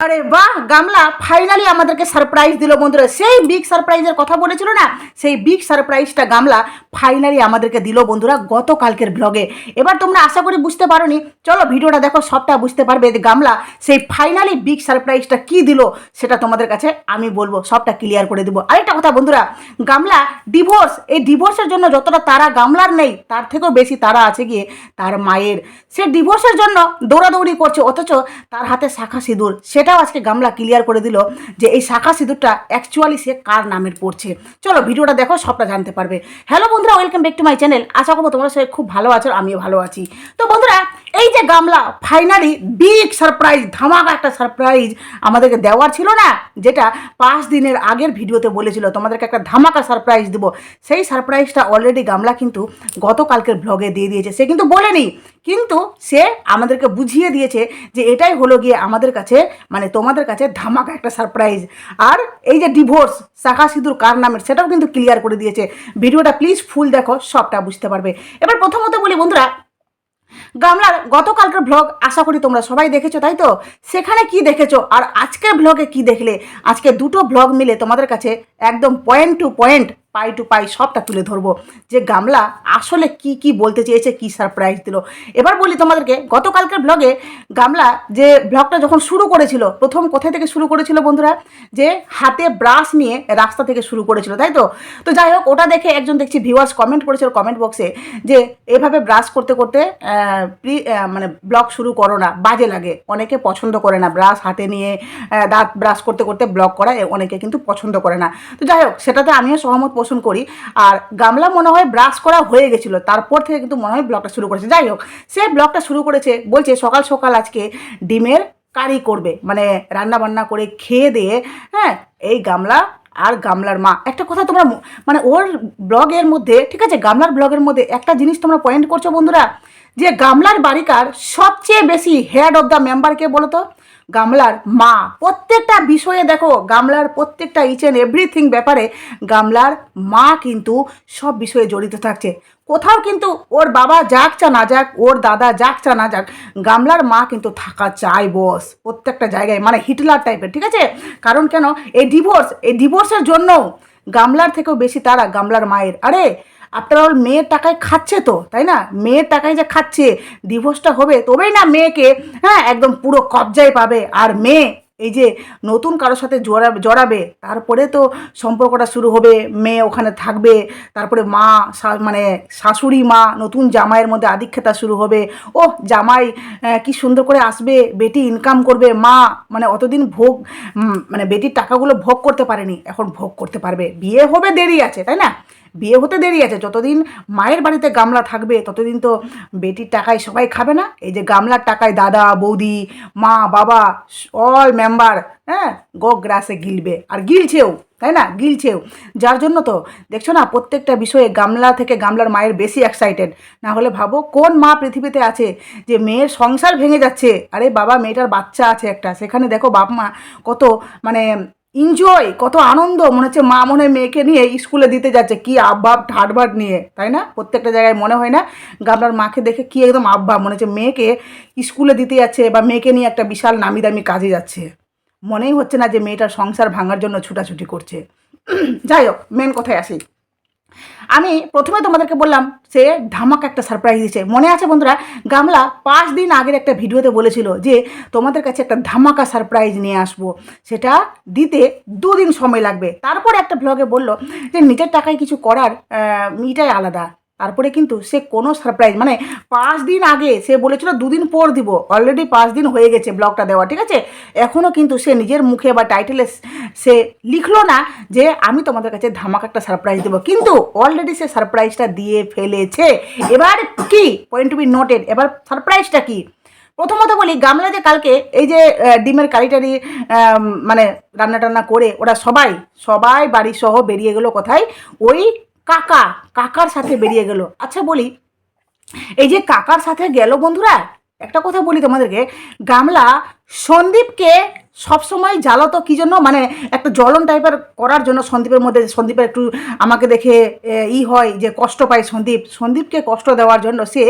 আরে বাহ, গামলা ফাইনালি আমাদেরকে সারপ্রাইজ দিল বন্ধুরা। সেই বিগ সারপ্রাইজের কথা বলেছিল না? সেই বিগ সারপ্রাইজটা গামলা ফাইনালি আমাদেরকে দিল বন্ধুরা গতকালকের ব্লগে এবার তোমরা আশা করি বুঝতে পারোনি। চলো ভিডিওটা দেখো, সবটা বুঝতে পারবে গামলা সেই ফাইনালি বিগ সারপ্রাইজটা কি দিল সেটা তোমাদের কাছে আমি বলব, সবটা ক্লিয়ার করে দেবো। আরেকটা কথা বন্ধুরা, গামলা ডিভোর্স এই ডিভোর্সের জন্য যতটা তারা গামলার নেই, তার থেকেও বেশি তারা আছে গিয়ে তার মায়ের। সে ডিভোর্সের জন্য দৌড়াদৌড়ি করছে, অথচ তার হাতে শাখা সিঁদুর সেটাও আজকে গামলা ক্লিয়ার করে দিল যে এই শাখা সিঁদুরটা অ্যাকচুয়ালি সে কার নামের পড়ছে। চলো ভিডিওটা দেখো, সবটা জানতে পারবে। হ্যালো বন্ধুরা welcome back to my channel আশা করব তোমরা সবাই খুব ভালো আছো, আমিও ভালো আছি। তো বন্ধুরা এই যে গামলা ফাইনালি বিগ সারপ্রাইজ ধামাকা একটা সারপ্রাইজ আমাদেরকে দেওয়ার ছিল না, যেটা পাঁচ দিনের আগের ভিডিওতে বলেছিল, তোমাদেরকে একটা ধামাকা সারপ্রাইজ দেবো। সেই সারপ্রাইজটা অলরেডি গামলা কিন্তু গতকালকের ব্লগে দিয়ে দিয়েছে। সে কিন্তু বলেনি, কিন্তু সে আমাদেরকে বুঝিয়ে দিয়েছে যে এটাই হলো গিয়ে আমাদের কাছে মানে তোমাদের কাছে ধামাকা একটা সারপ্রাইজ আর এই যে ডিভোর্স শাখা সিঁদুর কার নামের, সেটাও কিন্তু ক্লিয়ার করে দিয়েছে। ভিডিওটা প্লিজ ফুল দেখো, সবটা বুঝতে পারবে। এবার প্রথমত বলি বন্ধুরা গামলার গতকালকের ব্লগ আশা করি তোমরা সবাই দেখেছ, তাই তো? সেখানে কি দেখেছ? আর আজকের ব্লগে কি দেখলে? আজকে দুটো ব্লগ মিলে তোমাদের কাছে একদম point to point pi to পাই সবটা তুলে ধরবো। যে গামলা আসলে কি কি বলতে চেয়েছে, কি সারপ্রাইজ দিল। এবার বলি তোমাদেরকে, গতকালকের ব্লগে গামলা যে ব্লগটা যখন শুরু করেছিল, প্রথম কোথায় থেকে শুরু করেছিল বন্ধুরা? যে হাতে ব্রাশ নিয়ে রাস্তা থেকে শুরু করেছিল, তাই তো? তো যাই হোক, ওটা দেখে একজন দেখছি ভিউয়ার্স কমেন্ট করেছিল কমেন্ট বক্সে যে এভাবে ব্রাশ করতে করতে প্রি- মানে ব্লগ শুরু করো না, বাজে লাগে। অনেকে পছন্দ করে না ব্রাশ হাতে নিয়ে দাঁত ব্রাশ করতে করতে ব্লগ করা অনেকে কিন্তু পছন্দ করে না। তো যাই হোক, সেটাতে আমিও সহমত করি। আর গামলা মনে হয় ব্রাশ করা হয়ে গেছিল, তারপর থেকে কিন্তু মনে হয় ব্লগটা শুরু করেছে। যাই হোক, সে ব্লগটা শুরু করেছে, বলছে সকাল সকাল আজকে ডিমের কারি করবে মানে রান্না বান্না করে খেয়ে দিয়ে হ্যাঁ এই গামলা আর গামলার মা। একটা কথা তোমরা মানে ওর ব্লগের মধ্যে, ঠিক আছে, গামলার ব্লগের মধ্যে একটা জিনিস তোমরা পয়েন্ট করছ বন্ধুরা, যে গামলার বাড়িকার সবচেয়ে বেশি হেড অফ দ্য মেম্বারকে বলো তো গামলার মা। প্রত্যেকটা বিষয়ে দেখো, গামলার প্রত্যেকটা ইচ অ্যান্ড এভরিথিং ব্যাপারে গামলার মা কিন্তু সব বিষয়ে জড়িত থাকছে। কোথাও কিন্তু ওর বাবা যাক চা না যাক, ওর দাদা যাক চা না যাক, গামলার মা কিন্তু থাকা চাই বস প্রত্যেকটা জায়গায়। মানে হিটলার টাইপের ঠিক আছে? কারণ কেন? এই ডিভোর্স এই ডিভোর্সের জন্য গামলার থেকেও বেশি তারা গামলার মায়ের। আরে আফটার অল মেয়ের টাকায় খাচ্ছে তো, তাই না? মেয়ের টাকায় যে খাচ্ছে ডিভোর্সটা হবে, তবেই না মেয়েকে হ্যাঁ একদম পুরো কবজায় পাবে। আর মেয়ে, এই যে নতুন কারোর সাথে জড়াবে জড়াবে, তারপরে তো সম্পর্কটা শুরু হবে, মেয়ে ওখানে থাকবে, তারপরে মা মানে শাশুড়ি, মা, নতুন জামাইয়ের মধ্যে আদিক্ষেতা শুরু হবে। ও জামাই কি সুন্দর করে আসবে, বেটি ইনকাম করবে, মা মানে অতদিন ভোগ মানে বেটির টাকাগুলো ভোগ করতে পারেনি, এখন ভোগ করতে পারবে। বিয়ে হবে, দেরি আছে, তাই না? বিয়ে হতে দেরি আছে, যতদিন মায়ের বাড়িতে গামলা থাকবে, ততদিন তো বেটির টাকায় সবাই খাবে না। এই যে গামলার টাকায় দাদা, বৌদি, মা, বাবা অল মেম্বার হ্যাঁ গো গ্রাসে গিলবে। আর গিলছেও, তাই না? গিলছেও। যার জন্য তো, দেখছ না, প্রত্যেকটা বিষয়ে গামলা থেকে গামলার মায়ের বেশি এক্সাইটেড না হলে ভাবো, কোন মা পৃথিবীতে আছে যে মেয়ের সংসার ভেঙে যাচ্ছে? আরে বাবা, মেয়েটার বাচ্চা আছে একটা। সেখানে দেখো বাপ মা কত মানে এনজয় কত আনন্দ, মনে হচ্ছে মা মনে মেয়েকে নিয়ে স্কুলে দিতে যাচ্ছে, কি আবভাব ঠাটভাট নিয়ে, তাই না? প্রত্যেকটা জায়গায় মনে হয় না গাবনার মাকে দেখে কি একদম আবভাব, মনে হচ্ছে মেয়েকে স্কুলে দিতে যাচ্ছে বা মেয়েকে নিয়ে একটা বিশাল নামি দামি কাজে যাচ্ছে। মনেই হচ্ছে না যে মেয়েটার সংসার ভাঙার জন্য ছুটাছুটি করছে। যাই হোক মেন কথায় আসি। আমি প্রথমে তোমাদেরকে বললাম, সে ধামাক একটা সারপ্রাইজ দিয়েছে। মনে আছে বন্ধুরা, গামলা পাঁচ দিন আগের একটা ভিডিওতে বলেছিল যে, তোমাদের কাছে একটা ধামাকা সারপ্রাইজ নিয়ে আসব। সেটা দিতে দুদিন সময় লাগবে। তারপর একটা ব্লগে বলল যে, নিজের টাকায় কিছু করার ইটাই আলাদা। তারপরে কিন্তু সে কোনো সারপ্রাইজ মানে পাঁচ দিন আগে সে বলেছিল দুদিন পর দিব অলরেডি পাঁচ দিন হয়ে গেছে ব্লগটা দেওয়া, ঠিক আছে? এখনও কিন্তু সে নিজের মুখে বা টাইটেলে সে লিখলো না যে আমি তোমাদের কাছে ধামাকা একটা সারপ্রাইজ দেবো, কিন্তু অলরেডি সে সারপ্রাইজটা দিয়ে ফেলেছে। এবার কি? পয়েন্ট টু বি নোটেড এবার সারপ্রাইজটা কি? প্রথমত বলি গামলা যে কালকে এই যে ডিমের কারিটারি মানে রান্না টান্না করে ওরা সবাই সবাই বাড়ি সহ বেরিয়ে গেলো কোথায়? ওই কাকা, কাকার সাথে বেরিয়ে গেল। আচ্ছা বলি, এই যে কাকার সাথে গেল বন্ধুরা, একটা কথা বলি তোমাদেরকে, গামলা সন্দীপকে সবসময় জ্বালাতো কী জন্য? মানে একটা জ্বলন টাইপের করার জন্য সন্দীপের মধ্যে, সন্দীপের একটু আমাকে দেখে ই হয় যে কষ্ট পায় সন্দীপ। সন্দীপকে কষ্ট দেওয়ার জন্য সে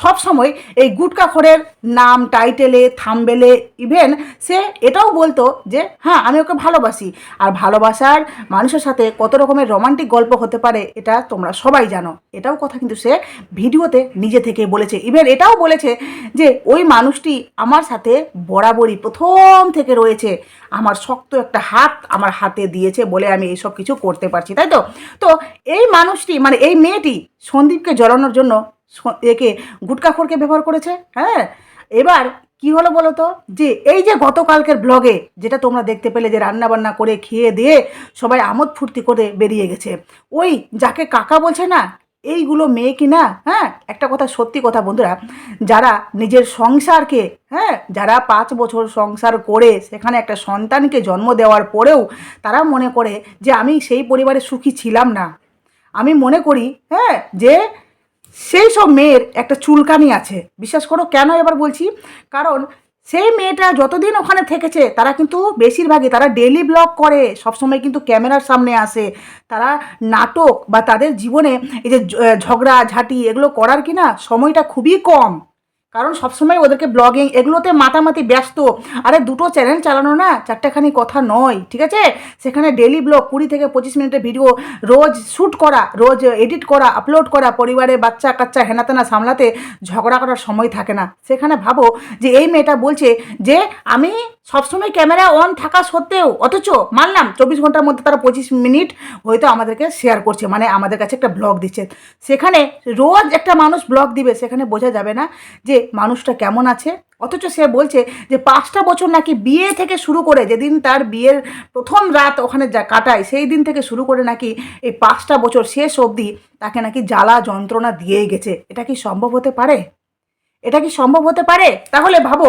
সব সময় এই গুটকাখোরের নাম টাইটেলে থামবেলে ইভেন সে এটাও বলতো যে হ্যাঁ আমি ওকে ভালোবাসি। আর ভালোবাসার মানুষের সাথে কত রকমের রোমান্টিক গল্প হতে পারে, এটা তোমরা সবাই জানো। এটাও কথা কিন্তু সে ভিডিওতে নিজে থেকে বলেছে। ইভেন এটাও বলেছে যে, ওই মানুষটি আমার সাথে বরাবরই প্রথম থেকে রয়েছে। আমার শক্ত একটা হাত আমার হাতে দিয়েছে বলে আমি এইসব কিছু করতে পারছি, তাই তো? তো এই মানুষটি মানে এই মেয়েটি সন্দীপকে জ্বলানোর জন্য একে গুটকাখোরকে ব্যবহার করেছে হ্যাঁ? এবার কি হলো বলো তো? যে এই যে গতকালকের ব্লগে যেটা তোমরা দেখতে পেলে যে রান্না বান্না করে খেয়ে দিয়ে সবাই আমোদ ফুর্তি করে বেরিয়ে গেছে, ওই যাকে কাকা বলছে না এইগুলো মেয়ে কি না হ্যাঁ? একটা কথা সত্যি কথা বন্ধুরা, যারা নিজের সংসারকে হ্যাঁ? যারা পাঁচ বছর সংসার করে সেখানে একটা সন্তানকে জন্ম দেওয়ার পরেও তারা মনে করে যে আমি সেই পরিবারে সুখী ছিলাম না। আমি মনে করি হ্যাঁ যে সেই সব মেয়ের একটা চুলকানি আছে। বিশ্বাস করো কেন এবার বলছি? কারণ সেই মেয়েটা যতদিন ওখানে থেকেছে, তারা কিন্তু বেশিরভাগই তারা ডেলি ব্লগ করে, সবসময় কিন্তু ক্যামেরার সামনে আসে। তারা নাটক বা তাদের জীবনে এই যে ঝগড়া, ঝাঁটি এগুলো করার কি না সময়টা খুবই কম। কারণ সবসময় ওদেরকে ব্লগিং এগুলোতে মাতামাতি ব্যস্ত। আরে দুটো চ্যানেল চালানো না, চারটেখানি কথা নয়, ঠিক আছে? সেখানে ডেলি ব্লগ কুড়ি থেকে পঁচিশ মিনিটের ভিডিও রোজ শ্যুট করা, রোজ এডিট করা আপলোড করা, পরিবারে বাচ্চা কাচ্চা হেনাতেনা সামলাতে ঝগড়া করার সময় থাকে না। সেখানে ভাবো যে এই মেয়েটা বলছে যে, আমি সবসময় ক্যামেরা অন থাকা সত্ত্বেও, অথচ মানলাম চব্বিশ ঘণ্টার মধ্যে তারা পঁচিশ মিনিট হয়তো আমাদেরকে শেয়ার করছে মানে আমাদের কাছে একটা ব্লগ দিচ্ছে। সেখানে রোজ একটা মানুষ ব্লগ দিবে, সেখানে বোঝা যাবে না যে মানুষটা কেমন আছে? অথচ সে বলছে যে পাঁচটা বছর নাকি বিয়ে থেকে শুরু করে যেদিন তার বিয়ের প্রথম রাত ওখানে যা কাটায়, সেই দিন থেকে শুরু করে নাকি এই পাঁচটা বছর শেষ অবধি তাকে নাকি জ্বালা যন্ত্রণা দিয়েই গেছে। এটা কি সম্ভব হতে পারে? এটা কি সম্ভব হতে পারে? তাহলে ভাবো,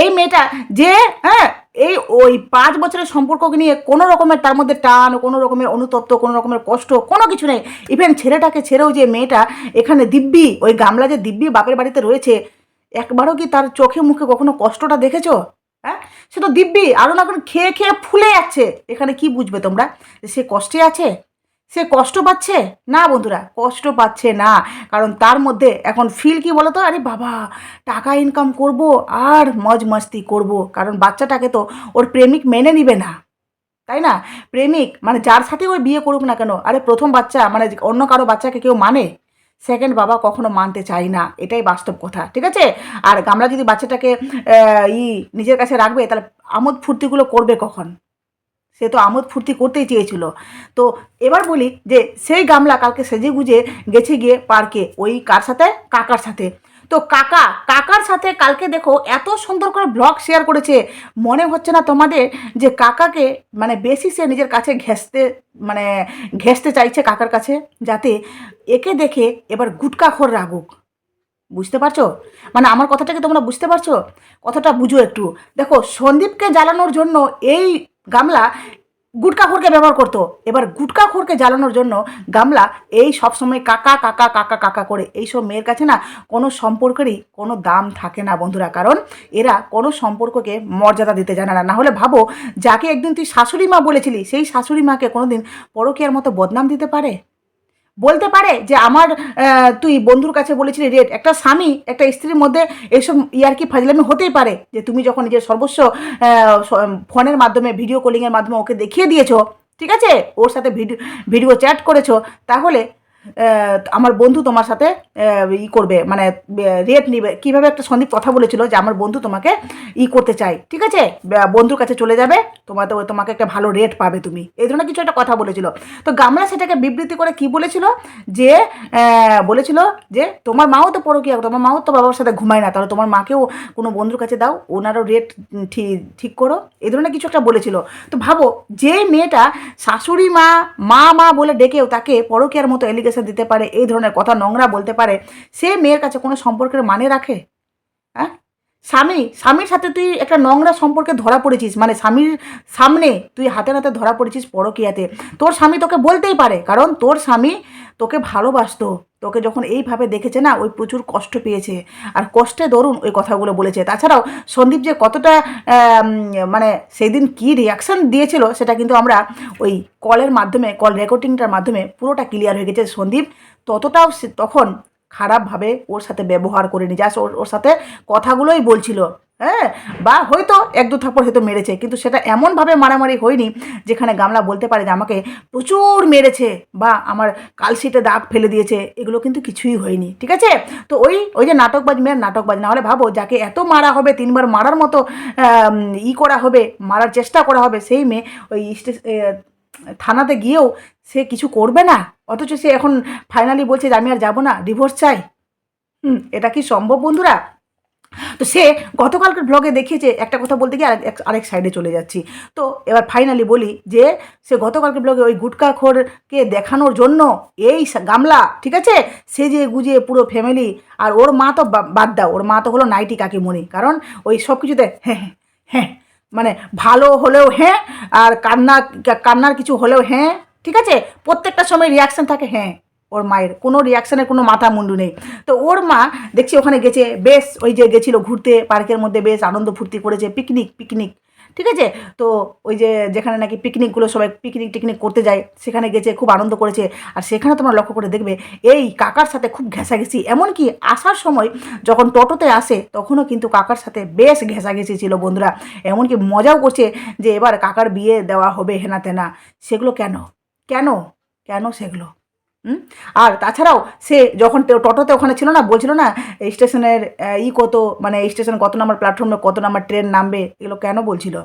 এই মেয়েটা যে হ্যাঁ এই ওই পাঁচ বছরের সম্পর্ককে নিয়ে কোনো রকমের তার মধ্যে টান, কোনো রকমের অনুতপ্ত, কোনো রকমের কষ্ট, কোনো কিছু নেই। ইভেন ছেলেটাকে ছেড়েও যে মেয়েটা এখানে দিব্যি, ওই গামলা যে দিব্যি বাপের বাড়িতে রয়েছে, একবারও কি তার চোখে মুখে কখনো কষ্টটা দেখেছ? হ্যাঁ? সে তো দিব্যি আরও না করে খেয়ে খেয়ে ফুলে যাচ্ছে। এখানে কি বুঝবে তোমরা? সে কষ্টে আছে? সে কষ্ট পাচ্ছে? না বন্ধুরা, কষ্ট পাচ্ছে না। কারণ তার মধ্যে এখন ফিল কি বলতো? আরে বাবা, টাকা ইনকাম করব আর মজ মস্তি করব। কারণ বাচ্চাটাকে তো ওর প্রেমিক মেনে নিবে না। তাই না? প্রেমিক মানে যার সাথে ওই বিয়ে করুক না কেন, আরে প্রথম বাচ্চা মানে অন্য কারও বাচ্চাকে কেউ মানে? সেকেন্ড বাবা কখনো মানতে চায় না। এটাই বাস্তব কথা, ঠিক আছে? আর গামলা যদি বাচ্চাটাকে ই নিজের কাছে রাখবে, তাহলে আমোদ ফুর্তিগুলো করবে কখন? সে তো আমোদ ফুর্তি করতেই চেয়েছিল। তো এবার বলি যে, সেই গামলা কালকে সেজে গুজে গেছে গিয়ে পার্কে, ওই কার সাথে? কাকার সাথে। তো কাকা, কাকার সাথে কালকে দেখো এত সুন্দর করে ব্লগ শেয়ার করেছে। মনে হচ্ছে না তোমাদের যে কাকাকে মানে বেশি সে নিজের কাছে ঘেঁষতে মানে ঘেঁষতে চাইছে কাকার কাছে, যাতে একে দেখে এবার গুটকা গুটকাখোর রাগুক। বুঝতে পারছ? মানে আমার কথাটাকে তোমরা বুঝতে পারছ? কথাটা বুঝো একটু। দেখো, সন্দীপকে জ্বালানোর জন্য এই গামলা গুটকা খোরকে ব্যবহার করতো। এবার গুটকা খোরকে জ্বালানোর জন্য গামলা এই সবসময় কাকা কাকা কাকা কাকা করে। এইসব মেয়ের কাছে না কোনো সম্পর্কেরই কোনো দাম থাকে না বন্ধুরা। কারণ এরা কোনো সম্পর্ককে মর্যাদা দিতে জানে না। হলে ভাবো, যাকে একদিন তুই শাশুড়ি মা বলেছিলি, সেই শাশুড়ি মাকে কোনো কোনোদিন পরকীয়ার মতো বদনাম দিতে পারে? বলতে পারে যে আমার তুই বন্ধুর কাছে বলেছিলি রেট একটা স্বামী, একটা স্ত্রীর মধ্যে এইসব ইয়ার্কি ফাজলামি হতেই পারে। যে তুমি যখন নিজের সর্বস্ব ফোনের মাধ্যমে, ভিডিও কলিংয়ের মাধ্যমে ওকে দেখিয়ে দিয়েছ, ঠিক আছে? ওর সাথে ভিডিও ভিডিও চ্যাট করেছ, তাহলে আমার বন্ধু তোমার সাথে ই করবে মানে রেট নিবে। কীভাবে একটা সন্দীপ কথা বলেছিল যে আমার বন্ধু তোমাকে ই করতে চাই ঠিক আছে? বন্ধুর কাছে চলে যাবে তোমার তো তোমাকে একটা ভালো রেট পাবে তুমি। এই ধরনের কিছু একটা কথা বলেছিল। তো গামলা সেটাকে বিবৃতি করে কি বলেছিল? যে বলেছিল যে, তোমার মাও তো পরকীয়া, তোমার মাও তো বাবার সাথে ঘুমায় না, তাহলে তোমার মাকেও কোনো বন্ধুর কাছে দাও, ওনারও রেট ঠিক ঠিক করো। এই ধরনের কিছু একটা বলেছিল। তো ভাবো, যে মেয়েটা শাশুড়ি মা মা মা বলে ডেকেও তাকে পরকীয়ার মতো এলিগেশন দিতে পারে, এই ধরনের কথা নোংরা বলতে পারে, সে মেয়ের কাছে কোনো সম্পর্কের মানে রাখে? হ্যাঁ? স্বামী, স্বামীর সাথে তুই একটা নোংরা সম্পর্কে ধরা পড়েছিস মানে স্বামীর সামনে তুই হাতে নাতে ধরা পড়েছিস পরকিয়াতে, তোর স্বামী তোকে বলতেই পারে, কারণ তোর স্বামী তোকে ভালোবাসতো। তোকে যখন এইভাবে দেখেছে না, ওই প্রচুর কষ্ট পেয়েছে। আর কষ্টে দরুন ওই কথাগুলো বলেছে। তাছাড়াও সন্দীপ যে কতটা মানে সেদিন কী রিয়াকশান দিয়েছিল, সেটা কিন্তু আমরা ওই কলের মাধ্যমে কল রেকর্ডিংটার মাধ্যমে পুরোটা ক্লিয়ার হয়ে গেছে। সন্দীপ ততটাও তখন খারাপভাবে ওর সাথে ব্যবহার করেনি। যা ওর ওর সাথে কথাগুলোই বলছিল। হ্যাঁ বা হয়তো এক দু থাপ্পড় হয়তো মেরেছে, কিন্তু সেটা এমনভাবে মারামারি হয়নি যেখানে গামলা বলতে পারে যে আমাকে প্রচুর মেরেছে বা আমার কালশিটে দাগ ফেলে দিয়েছে, এগুলো কিন্তু কিছুই হয়নি, ঠিক আছে? তো ওই ওই যে নাটকবাজ মেয়ের নাটকবাজ না হলে ভাবো যাকে এত মারা হবে, তিনবার মারার মতো ই করা হবে, মারার চেষ্টা করা হবে, সেই মেয়ে ওই থানাতে গিয়েও সে কিছু করবে না? অথচ সে এখন ফাইনালি বলছে যে আমি আর যাব না ডিভোর্স চাই। হুম, এটা কি সম্ভব বন্ধুরা? তো সে গতকালকের ব্লগে দেখিয়েছে, একটা কথা বলতে গিয়ে আরেক আরেক সাইডে চলে যাচ্ছি। তো এবার ফাইনালি বলি যে, সে গতকালকের ব্লগে ওই গুটকাখোরকে দেখানোর জন্য এই গামলা, ঠিক আছে? সে যে গুজিয়ে পুরো ফ্যামিলি আর ওর মা তো বাদ দাও, ওর মা তো হলো নাইটি কাকিমণি। কারণ ওই সব কিছুতে হ্যাঁ হ্যাঁ হ্যাঁ মানে ভালো হলেও হ্যাঁ আর কান্না কান্নার কিছু হলেও হ্যাঁ ঠিক আছে? প্রত্যেকটা সময় রিয়াকশান থাকে হ্যাঁ। ওর মায়ের। কোনো রিয়াকশানের কোনো মাথা মুন্ডু নেই। তো ওর মা দেখছি ওখানে গেছে, বেশ ওই যে গেছিল ঘুরতে পার্কের মধ্যে বেশ আনন্দ ফুর্তি করেছে পিকনিক পিকনিক ঠিক আছে? তো ওই যে যেখানে নাকি পিকনিকগুলো সবাই পিকনিক টিকনিক করতে যায়, সেখানে গেছে, খুব আনন্দ করেছে। আর সেখানে তোমরা লক্ষ্য করে দেখবে, এই কাকার সাথে খুব ঘেঁষাঘেঁষি। এমনকি আসার সময় যখন টোটোতে আসে, তখনও কিন্তু কাকার সাথে বেশ ঘেঁষাঘেঁষি ছিল বন্ধুরা। এমনকি মজাও করছে যে এবার কাকার বিয়ে দেওয়া হবে হেনা তেনা। সেগুলো কেন? কেন? কেন সেগুলো? আর তাছাড়াও সে যখন টোটোতে ওখানে ছিল না বলছিল না স্টেশনের ই কত মানে স্টেশন কত নাম্বার প্ল্যাটফর্মে কত নাম্বার ট্রেন নামবে? এগুলো কেন বলছিল?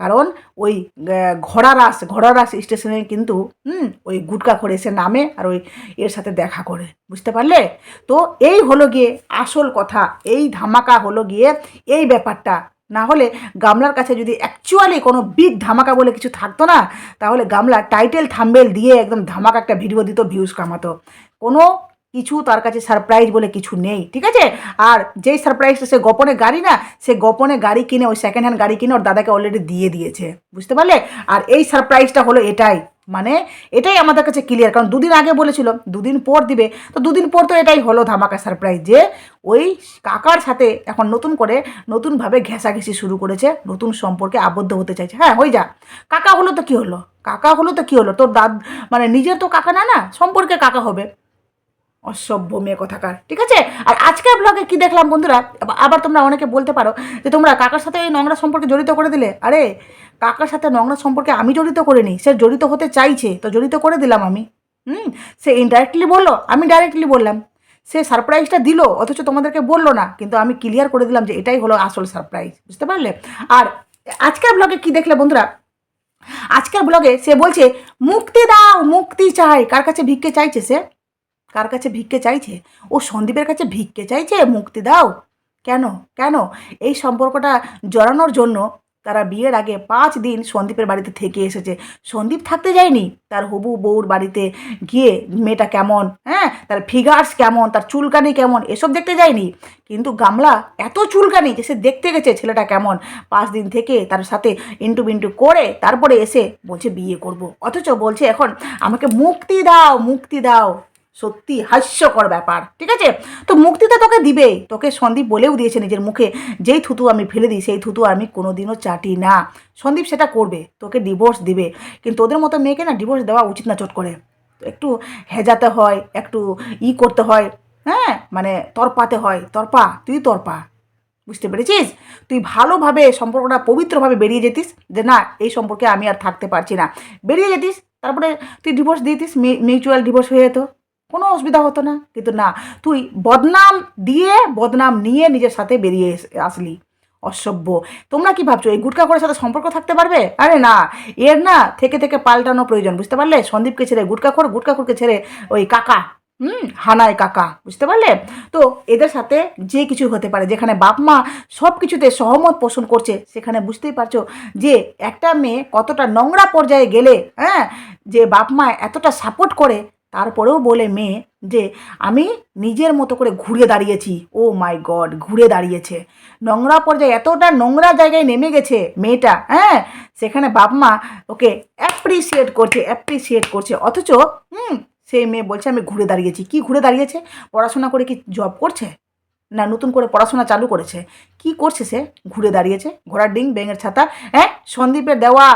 কারণ ওই আহ, ঘোড়ারাস ঘোড়ারাস স্টেশনে কিন্তু হুম ওই গুটকা করে এসে নামে আর ওই এর সাথে দেখা করে। বুঝতে পারলে? তো এই হলো গিয়ে আসল কথা এই ধামাকা হলো গিয়ে এই ব্যাপারটা। না হলে গামলার কাছে যদি অ্যাকচুয়ালি কোনো বিগ ধামাকা বলে কিছু থাকতো না, তাহলে গামলা টাইটেল থাম্বেল দিয়ে একদম ধামাকা একটা ভিডিও দিত ভিউজ কামাতো। কোনো কিছু তার কাছে সারপ্রাইজ বলে কিছু নেই, ঠিক আছে? আর যেই সারপ্রাইজটা সে গোপনে গাড়ি না, সে গোপনে গাড়ি কিনে, ওই সেকেন্ড হ্যান্ড গাড়ি কিনে ওর দাদাকে অলরেডি দিয়ে দিয়েছে, বুঝতে পারলে? আর এই সারপ্রাইজটা হলো এটাই মানে এটাই আমাদের কাছে ক্লিয়ার কারণ দুদিন আগে বলেছিল, দুদিন পর দিবে, তো দুদিন পর তো এটাই হলো ধামাকা সারপ্রাইজ যে ওই কাকার সাথে এখন নতুন করে নতুনভাবে ঘেঁষাঘেঁষি শুরু করেছে, নতুন সম্পর্কে আবদ্ধ হতে চাইছে। হ্যাঁ হয়ে যা। কাকা হলো তো কী হলো? কাকা হলো তো কী হলো? তোর দাদ মানে নিজের তো কাকা না না? সম্পর্কে কাকা হবে। অসভ্য মেয়ে কথাকার, ঠিক আছে? আর আজকের ব্লগে কি দেখলাম বন্ধুরা? আবার- তোমরা অনেকে বলতে পারো যে তোমরা কাকার সাথে এই নোংরা সম্পর্কে জড়িত করে দিলে। আরে, কাকার সাথে নোংরা সম্পর্কে আমি জড়িত করিনি, সে জড়িত হতে চাইছে, তো জড়িত করে দিলাম আমি। হুম? সে ইনডাইরেক্টলি বলল, আমি ডাইরেক্টলি বললাম। সে সারপ্রাইজটা দিল, অথচ তোমাদেরকে বলল না, কিন্তু আমি ক্লিয়ার করে দিলাম যে এটাই হলো আসল সারপ্রাইজ বুঝতে পারলে? আর আজকের ব্লগে কি দেখলে বন্ধুরা? আজকের ব্লগে সে বলছে, মুক্তি দাও, মুক্তি চাই। কার কাছে ভিক্ষে চাইছে সে? কার কাছে ভিক্ষে চাইছে? ও সন্দীপের কাছে ভিক্ষে চাইছে? মুক্তি দাও। কেন? কেন? এই সম্পর্কটা জড়ানোর জন্য তারা বিয়ের আগে পাঁচ দিন সন্দীপের বাড়িতে থেকে এসেছে। সন্দীপ থাকতে যায়নি। তার হবু বউর বাড়িতে গিয়ে মেয়েটা কেমন হ্যাঁ? তার ফিগার্স কেমন, তার চুলকানি কেমন, এসব দেখতে যায়নি। কিন্তু গামলা এত চুলকানি যে সে দেখতে গেছে ছেলেটা কেমন। পাঁচ দিন থেকে তার সাথে ইন্টু বিন্টু করে তারপরে এসে বলছে বিয়ে করব। অথচ বলছে এখন আমাকে মুক্তি দাও মুক্তি দাও। সত্যি হাস্যকর ব্যাপার, ঠিক আছে? তো মুক্তি তো তোকে দিবেই তোকে সন্দীপ বলেও দিয়েছে নিজের মুখে, যেই থুতু আমি ফেলে দিই, সেই থুতু আমি কোনোদিনও চাটি না। সন্দীপ সেটা করবে, তোকে ডিভোর্স দিবে। কিন্তু ওদের মতো মেয়েকে না ডিভোর্স দেওয়া উচিত না চট করে। একটু হেজাতে হয়, একটু ই করতে হয় হ্যাঁ? মানে তরপাতে হয়। তরপা, তুই তরপা। বুঝতে পেরেছিস? তুই ভালোভাবে সম্পর্কটা পবিত্রভাবে বেরিয়ে যেতিস, যে না, এই সম্পর্কে আমি আর থাকতে পারছি না। বেরিয়ে যেতিস, তারপরে তুই ডিভোর্স দিতিস মিউচুয়াল ডিভোর্স হয়ে যেত। কোনো অসুবিধা হতো না। কিন্তু না, তুই বদনাম দিয়ে বদনাম নিয়ে নিজের সাথে বেরিয়ে আসলি। অসভ্য। তোমরা কি ভাবছ, এই গুটকা করে সাথে সম্পর্ক থাকতে পারবে? আরে না, এর না থেকে থেকে পাল্টানো প্রয়োজন, বুঝতে পারলে? সন্দীপকে ছেড়ে গুটকাখোর গুটকাখোরকে ছেড়ে ওই কাকা, হুম হানায় কাকা, বুঝতে পারলে? তো এদের সাথে যে কিছু হতে পারে, যেখানে বাপ মা সব কিছুতে সহমত পোষণ করছে, সেখানে বুঝতেই পারছ যে একটা মেয়ে কতটা নোংরা পর্যায়ে গেলে হ্যাঁ যে বাপ মা এতটা সাপোর্ট করে তারপরেও বলে মেয়ে যে, আমি নিজের মতো করে ঘুরে দাঁড়িয়েছি। ও মাই গড, ঘুরে দাঁড়িয়েছে। নোংরা পর্যায়ে এতটা নোংরা জায়গায় নেমে গেছে মেয়েটা হ্যাঁ? সেখানে বাপ মা ওকে অ্যাপ্রিসিয়েট করছে অ্যাপ্রিসিয়েট করছে। অথচ, হুম সেই মেয়ে বলছে, আমি ঘুরে দাঁড়িয়েছি। কি ঘুরে দাঁড়িয়েছে? পড়াশোনা করে কি জব করছে? না, নতুন করে পড়াশোনা চালু করেছে? কি করছে সে? ঘুরে দাঁড়িয়েছে? ঘোড়ার ডিং ব্যাঙের ছাতা হ্যাঁ? সন্দীপের দেওয়া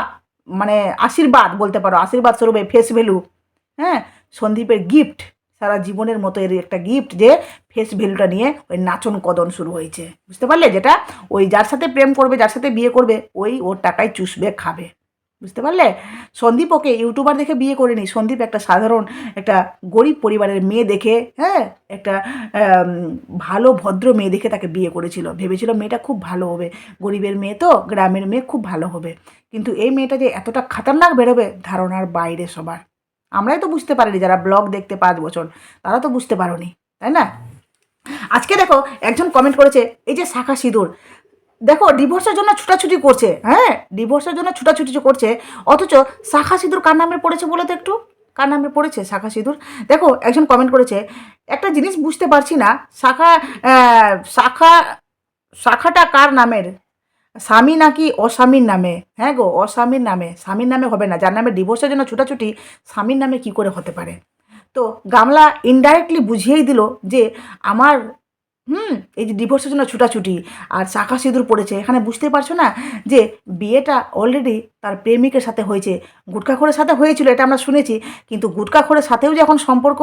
মানে আশীর্বাদ বলতে পারো, আশীর্বাদ স্বরূপে ফেস ভ্যালু হ্যাঁ? সন্দীপের গিফট সারা জীবনের মতো এর একটা গিফট যে ফেস ভ্যালুটা নিয়ে ওই নাচন কদন শুরু হয়েছে। বুঝতে পারলে যেটা? ওই যার সাথে প্রেম করবে, যার সাথে বিয়ে করবে, ওই ওর টাকায় চুষবে, খাবে। বুঝতে পারলে? সন্দীপ ওকে ইউটিউবার দেখে বিয়ে করেনি। সন্দীপ একটা সাধারণ একটা গরিব পরিবারের মেয়ে দেখে হ্যাঁ? একটা ভালো, ভদ্র মেয়ে দেখে তাকে বিয়ে করেছিল। ভেবেছিল মেয়েটা খুব ভালো হবে। গরিবের মেয়ে তো, গ্রামের মেয়ে খুব ভালো হবে। কিন্তু এই মেয়েটা যে এতটা খাতারনাক বেরোবে, ধারণার বাইরে সবার। আমরাই তো বুঝতে পারিনি যারা ব্লগ দেখতে পাঁচ বছর, তারা তো বুঝতে পারোনি, তাই না? আজকে দেখো, একজন কমেন্ট করেছে, এই যে শাখা সিঁদুর, দেখো ডিভোর্সের জন্য ছুটাছুটি করছে হ্যাঁ? ডিভোর্সের জন্য ছুটাছুটি করছে, অথচ শাখা সিঁদুর কার নামে পড়েছে বলে তো একটু? কার নামে পড়েছে শাখা সিঁদুর? দেখো, একজন কমেন্ট করেছে, একটা জিনিস বুঝতে পারছি না, শাখা শাখা, শাখাটা কার নামের? স্বামী নাকি অস্বামীর নামে? হ্যাঁ গো, অস্বামীর নামে। স্বামীর নামে হবে না। যার নামে ডিভোর্সের জন্য ছুটাছুটি, স্বামীর নামে কি করে হতে পারে? তো গামলা ইনডাইরেক্টলি বুঝিয়েই দিল যে আমার হুম, এই যে ডিভোর্সের জন্য ছুটাছুটি আর চাকা সিঁদুর পড়েছে। এখানে বুঝতে পারছ না যে বিয়েটা অলরেডি তার প্রেমিকের সাথে হয়েছে। গুটকাখোরের সাথে হয়েছিল, এটা আমরা শুনেছি। কিন্তু গুটকাখোরের সাথেও যে এখন সম্পর্ক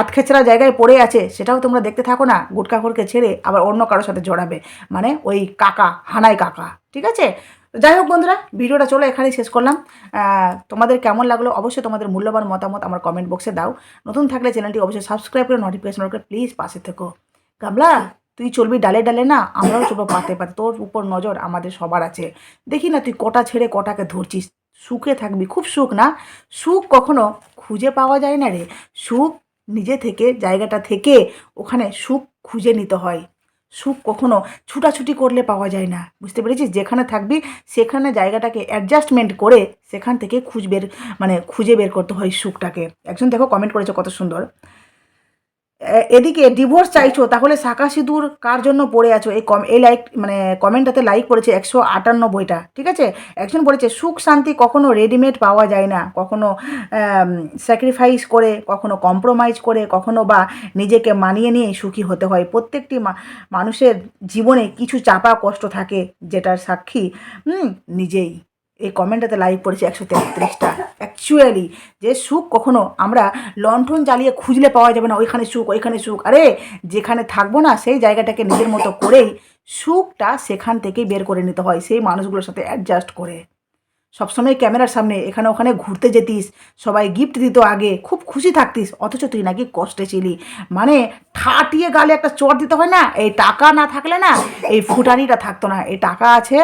আতখেচড়া জায়গায় পড়ে আছে, সেটাও তোমরা দেখতে থাকো না। গুটকাখোরকে ছেড়ে আবার অন্য কারোর সাথে জড়াবে। মানে ওই কাকা, হানাই কাকা, ঠিক আছে? যাই হোক বন্ধুরা, ভিডিওটা চলো এখানেই শেষ করলাম। তোমাদের কেমন লাগল অবশ্যই তোমাদের মূল্যবান মতামত আমার কমেন্ট বক্সে দাও। নতুন থাকলে চ্যানেলটি অবশ্যই সাবস্ক্রাইব করে নোটিফিকেশন করে প্লিজ পাশে থেকো। গামলা তুই চলবি ডালে ডালে না? আমরাও চলবো পাতে পাতে। তোর উপর নজর আমাদের সবার আছে। দেখি না তুই কটা ছেড়ে কটাকে ধরছিস। সুখে থাকবি। খুব সুখ না? সুখ কখনো খুঁজে পাওয়া যায় না রে। সুখ নিজে থেকে, জায়গাটা থেকে, ওখানে সুখ খুঁজে নিতে হয়। সুখ কখনো ছুটাছুটি করলে পাওয়া যায় না। বুঝতে পেরেছিস? যেখানে থাকবি, সেখানে জায়গাটাকে অ্যাডজাস্টমেন্ট করে সেখান থেকে খুঁজ বের মানে খুঁজে বের করতে হয় সুখটাকে। একজন দেখো কমেন্ট করেছে কত সুন্দর। এদিকে ডিভোর্স চাইছো, তাহলে শাখা সিঁদুর কার জন্য পড়ে আছো? এই কম, এই লাইক মানে কমেন্টটাতে লাইক করেছে একশো আটান্নব্বইটা ঠিক আছে? একজন বলেছে, সুখ শান্তি কখনো রেডিমেড পাওয়া যায় না। কখনো স্যাক্রিফাইস করে, কখনো কম্প্রোমাইজ করে, কখনো বা নিজেকে মানিয়ে নিয়ে সুখী হতে হয়। প্রত্যেকটি মানুষের জীবনে কিছু চাপা কষ্ট থাকে, যেটার সাক্ষী নিজেই। এই কমেন্টটাতে লাইক করেছে একশো তেত্রিশটা। অ্যাকচুয়ালি যে সুখ কখনো আমরা লণ্ঠন জ্বালিয়ে খুঁজলে পাওয়া যাবে না, ওইখানে সুখ ওইখানে সুখ। আরে, যেখানে থাকব না, সেই জায়গাটাকে নিজের মতো করেই সুখটা সেখান থেকেই বের করে নিতে হয়, সেই মানুষগুলোর সাথে অ্যাডজাস্ট করে। সবসময় ক্যামেরার সামনে, এখানে ওখানে ঘুরতে যেতিস, সবাই গিফট দিত আগে, খুব খুশি থাকতিস, অথচ তুই নাকি কষ্টে ছিলি। মানে ঠাটিয়ে গালে একটা চট দিতে হয় না, এই টাকা না থাকলে না, এই ফুটানিটা থাকতো না। এই টাকা আছে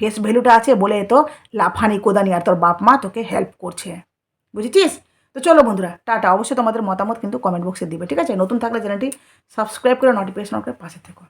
ফেস ভ্যালুটা আছে বলে তো লাফানি, কোদানি আর তোর বাপ মা তোকে হেল্প করছে। বুঝেছিস? তো চলো বন্ধুরা, টাটা। অবশ্যই তোমাদের মতামত কিন্তু কমেন্ট বক্সে দিবে, ঠিক আছে? নতুন থাকলে চ্যানেলটি সাবস্ক্রাইব করে নোটিফিকেশন পাশে থেকো।